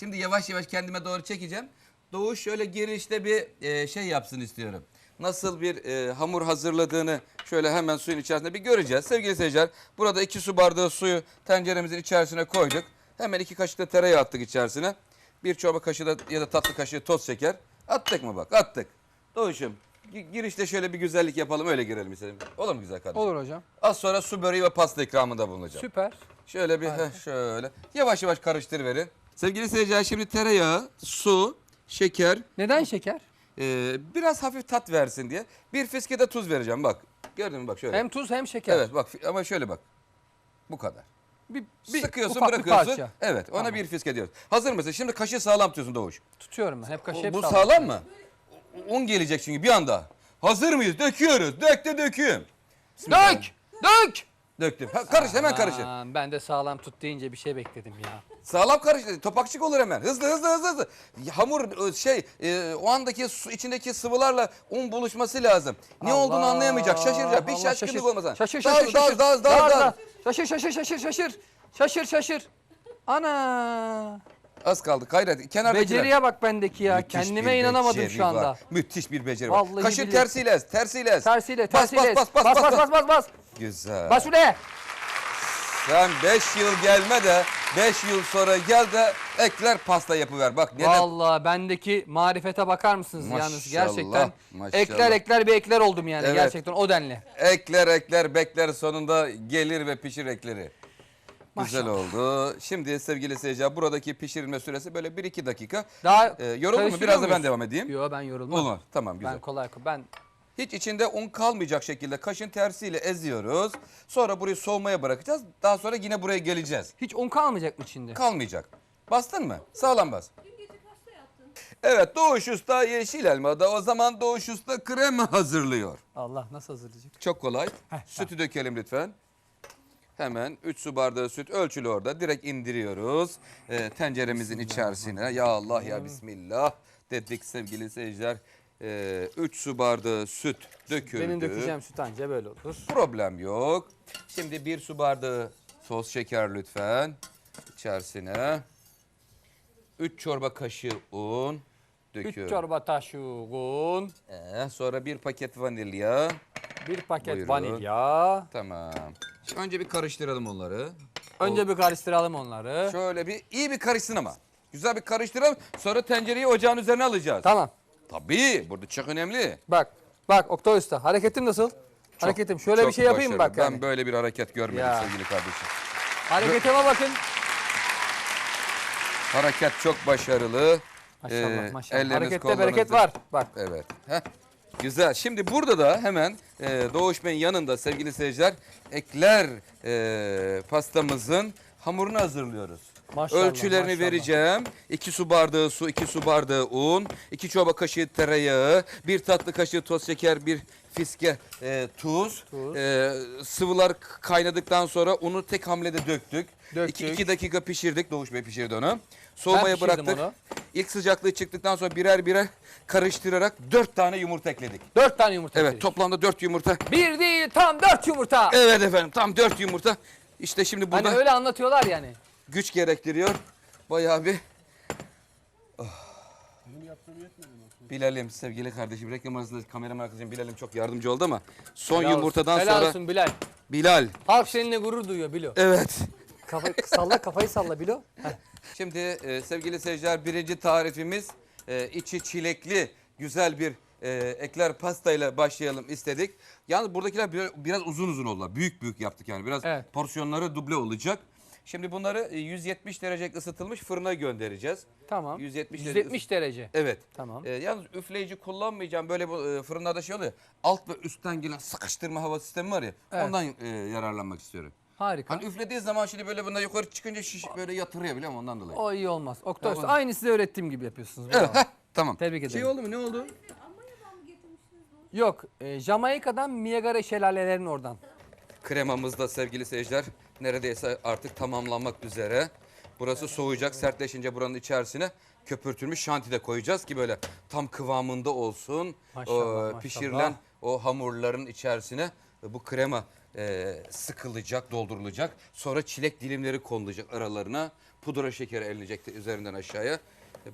Şimdi yavaş yavaş kendime doğru çekeceğim. Doğuş şöyle girişte bir e, şey yapsın istiyorum. Nasıl bir e, hamur hazırladığını şöyle hemen suyun içerisinde bir göreceğiz. Sevgili seyirciler burada iki su bardağı suyu tenceremizin içerisine koyduk. Hemen iki kaşık da tereyağı attık içerisine. Bir çorba kaşığı da ya da tatlı kaşığı toz şeker. Attık mı bak attık. Doğuşum gi- girişte şöyle bir güzellik yapalım öyle girelim istedim. Olur mu güzel kardeşim? Olur hocam. Az sonra su böreği ve pasta ikramında bulunacağım. Süper. Şöyle bir heh, şöyle yavaş yavaş karıştır verin. Sevgili seyirciler şimdi tereyağı, su, şeker, Neden şeker? e, biraz hafif tat versin diye bir fiske de tuz vereceğim bak. Gördün mü bak şöyle. Hem tuz hem şeker. Evet bak ama şöyle bak. Bu kadar. Bir, bir Sıkıyorsun ufak bir bırakıyorsun. parça. Evet ona bir fiske diyoruz. Hazır mısın? Şimdi kaşığı sağlam tutuyorsun Doğuş. Tutuyorum ben. Hep kaşı hep Bu sağlam. sağlam mı? Un gelecek çünkü bir anda. Hazır mıyız? Döküyoruz. Dök de döküyorum. Dök! Dök! Döktüm. Ha, karış hemen karışın. Aman, ben de sağlam tut deyince bir şey bekledim ya. Sağlam karış. Topakçık olur hemen. Hızlı hızlı hızlı hızlı. Hamur e, şey e, o andaki su içindeki sıvılarla un buluşması lazım. Ne Allah, olduğunu anlayamayacak. Şaşıracak. Bir Allah, şaşkınlık şaşır. olmasa. Şaşır şaşır şaşır. dağıl, dağıl, dağıl. Şaşır şaşır şaşır şaşır. Şaşır şaşır. Ana! Az kaldı. Gayret. Kenardakiler. Beceriye bak bendeki ya. Müthiş Kendime inanamadım şu anda. var. Müthiş bir beceri var. Vallahi Kaşı billahi. tersiyle ez, tersiyle ez. Tersiyle Bas, tersiyle. Bas bas bas bas bas bas bas. Güzel. Bas üle. Sen 5 yıl gelme de 5 yıl sonra gel de ekler pasta yapıver. Bak ne Vallahi bendeki marifete bakar mısınız yalnız Maşallah, gerçekten. maşallah. Ekler ekler bir ekler oldum yani Evet. gerçekten o denli. ekler ekler bekler sonunda gelir ve pişir ekleri. Güzel oldu. Şimdi sevgili seyirciler buradaki pişirilme süresi böyle 1-2 dakika. Daha Ee, yoruldun mu? karıştırıyor Biraz da ben muyuz? devam edeyim. Yok ben yorulmam. Olur. Tamam güzel. Ben kolay ben Hiç içinde un kalmayacak şekilde kaşın tersiyle eziyoruz. Sonra burayı soğumaya bırakacağız. Daha sonra yine buraya geleceğiz. hiç un kalmayacak mı içinde? Kalmayacak. Bastın mı? Sağlam bas. Evet Doğuş Usta yeşil elmada o zaman Doğuş Usta krema hazırlıyor. Allah nasıl hazırlayacak? Çok kolay. Sütü dökelim lütfen. Hemen 3 su bardağı süt ölçülü orada. Direkt indiriyoruz. Ee, tenceremizin içerisine. Ya Allah ya Bismillah dedik sevgili seyirciler. 3 su bardağı süt döküldü. Benim dökeceğim süt anca böyle olur. Problem yok. Şimdi bir su bardağı toz şeker lütfen. İçerisine. 3 çorba kaşığı un döküyorum. 3 çorba taşı un, Ee, sonra bir paket vanilya. bir paket Buyurun. vanilya. Tamam. Şimdi önce bir karıştıralım onları. Önce bir karıştıralım onları. Şöyle bir iyi bir karışsın ama. Güzel bir karıştıralım. Sonra tencereyi ocağın üzerine alacağız. Tamam. Tabii. Burada çok önemli. Bak. Bak Oktay Usta hareketim nasıl? Hareketim. Şöyle bir Çok şey yapayım başarılı. bak Ben yani. böyle bir hareket görmedim Ya. sevgili kardeşim. Hareketime bakın. Hareket çok başarılı. Maşallah Ee, maşallah. elleriniz, Harekette bereket var. Bak. Evet. Heh. Güzel. Şimdi burada da hemen e, Doğuş Bey'in yanında sevgili seyirciler ekler e, pastamızın hamurunu hazırlıyoruz. Maşallah, Ölçülerini maşallah. vereceğim. 2 su bardağı su, 2 su bardağı un, 2 çorba kaşığı tereyağı, 1 tatlı kaşığı toz şeker, 1 fiske e, tuz. Tuz. E, sıvılar kaynadıktan sonra unu tek hamlede döktük. Döktük. 2 dakika pişirdik. Doğuş Bey pişirdi onu. Soğumaya pişirdim bıraktık. onu. İlk sıcaklığı çıktıktan sonra birer birer karıştırarak 4 tane yumurta ekledik. Dört tane yumurta Evet ekledik. toplamda 4 yumurta. Bir değil tam dört yumurta. Evet efendim tam 4 yumurta. İşte şimdi burada Hani öyle anlatıyorlar yani. Güç gerektiriyor. Bayağı bir... Oh. Bilal'im sevgili kardeşim reklam arasında kameraman arkadaşım Bilal'im çok yardımcı oldu ama son Helal yumurtadan olsun. Helal sonra olsun Bilal. Bilal Halk seninle gurur duyuyor Bilo. evet Kafa, salla kafayı salla Bilo. Heh. Şimdi e, sevgili seyirciler birinci tarifimiz e, içi çilekli güzel bir e, ekler pastayla başlayalım istedik. Yalnız buradakiler biraz, biraz uzun uzun oldular. Büyük büyük yaptık yani. Biraz Evet. porsiyonları duble olacak. Şimdi bunları e, 170 derece ısıtılmış fırına göndereceğiz. Tamam. 170 derece 170 derece. Evet. Tamam. E, yalnız üfleyici kullanmayacağım. Böyle bu e, fırınlarda şey oluyor. Alt ve üstten gelen sıkıştırma hava sistemi var ya. Evet. Ondan e, yararlanmak istiyorum. Harika. Hani üflediği zaman şimdi böyle bunda yukarı çıkınca şiş böyle yatırıyor biliyor musun ondan dolayı. O iyi olmaz. Oktay Usta Tamam. aynı size öğrettiğim gibi yapıyorsunuz. Evet, heh, tamam. Tebrik ederim. Şey oldu mu? Ne oldu? Yok. E, Jamaika'dan Niagara şelalelerinin oradan. Kremamız da sevgili seyirciler neredeyse artık tamamlanmak üzere. Burası soğuyacak. Sertleşince buranın içerisine köpürtülmüş şanti de koyacağız ki böyle tam kıvamında olsun. Maşallah, maşallah. pişirilen o hamurların içerisine bu krema e, sıkılacak, doldurulacak. Sonra çilek dilimleri konulacak aralarına. pudra şekeri elinecekti üzerinden aşağıya.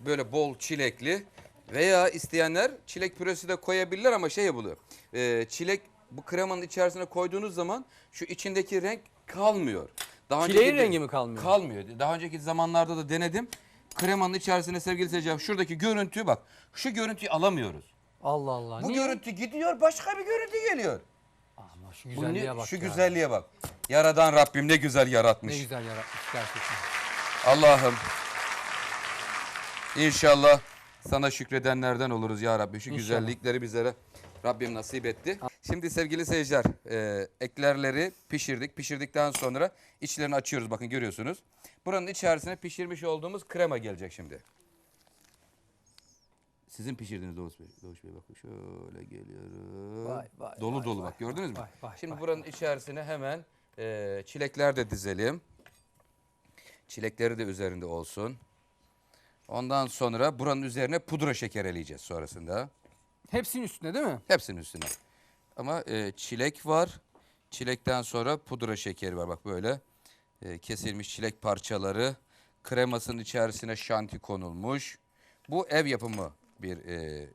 Böyle bol çilekli veya isteyenler çilek püresi de koyabilirler ama şey buluyor. Ee, çilek bu kremanın içerisine koyduğunuz zaman şu içindeki renk kalmıyor. Daha Çileğin önceki- rengi mi kalmıyor? Kalmıyor. Daha önceki zamanlarda da denedim. Kremanın içerisine sevgili seyirciler şuradaki görüntüyü bak. Şu görüntüyü alamıyoruz. Allah Allah. Bu Niye? görüntü gidiyor başka bir görüntü geliyor. Ama şu Bu güzelliğe ne- bak şu ya. güzelliğe bak. Yaradan Rabbim ne güzel yaratmış. Ne güzel yaratmış gerçekten. Allah'ım. İnşallah sana şükredenlerden oluruz ya Rabbi. Şu güzellikleri bizlere Rabbim nasip etti. Şimdi sevgili seyirciler e, eklerleri pişirdik. Pişirdikten sonra içlerini açıyoruz bakın görüyorsunuz. Buranın içerisine pişirmiş olduğumuz krema gelecek şimdi. Sizin pişirdiğiniz Doğuş Bey. Doğuş Bey bakın şöyle geliyorum. Vay, vay, dolu vay, dolu vay, bak gördünüz mü? vay, vay, Şimdi vay, buranın içerisine hemen e, çilekler de dizelim. Çilekleri de üzerinde olsun. Ondan sonra buranın üzerine pudra şeker eleyeceğiz sonrasında. Hepsinin üstünde değil mi? Hepsinin üstüne. Ama e, çilek var. Çilekten sonra pudra şekeri var. Bak böyle e, kesilmiş çilek parçaları. Kremasının içerisine şanti konulmuş. Bu ev yapımı bir e,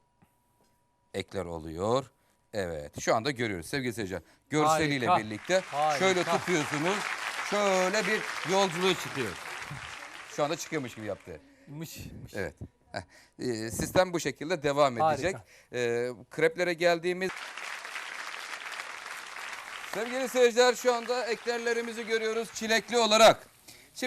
ekler oluyor. Evet şu anda görüyoruz sevgili seyirciler. Görseliyle Harika, birlikte harika. şöyle tutuyorsunuz. Şöyle bir yolculuğu çıkıyor. Şu anda çıkıyormuş gibi yaptı. Mış, mış. Evet. Heh. Ee, sistem bu şekilde devam Harika. edecek. Ee, kreplere geldiğimiz... Sevgili seyirciler şu anda eklerlerimizi görüyoruz çilekli olarak.